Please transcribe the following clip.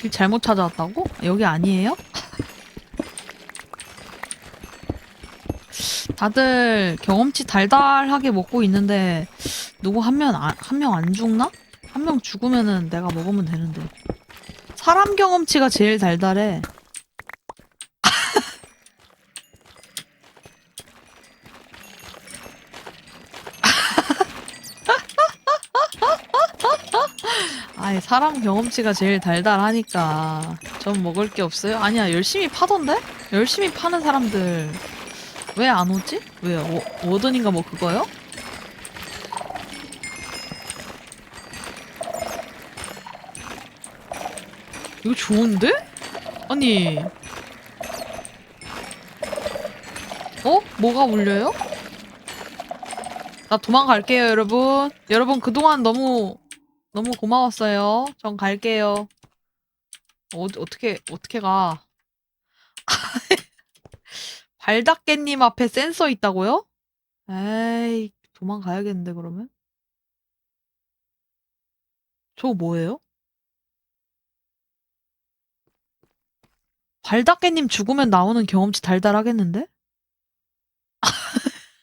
길 잘못 찾아왔다고? 여기 아니에요? 다들 경험치 달달하게 먹고 있는데 누구 한 명 한 명 안 죽나? 한 명 죽으면은 내가 먹으면 되는데 사람 경험치가 제일 달달해. 아이 사람 경험치가 제일 달달하니까 전 먹을 게 없어요? 아니야 열심히 파던데? 열심히 파는 사람들 왜 안 오지? 왜 워, 워든인가 뭐 그거요? 이거 좋은데? 아니 어? 뭐가 울려요? 나 도망갈게요 여러분 여러분 그동안 너무 너무 고마웠어요. 전 갈게요. 어, 어떻게, 어떻게 가? 발닦개님 앞에 센서 있다고요? 에이, 도망가야겠는데, 그러면? 저거 뭐예요? 발닦개님 죽으면 나오는 경험치 달달하겠는데?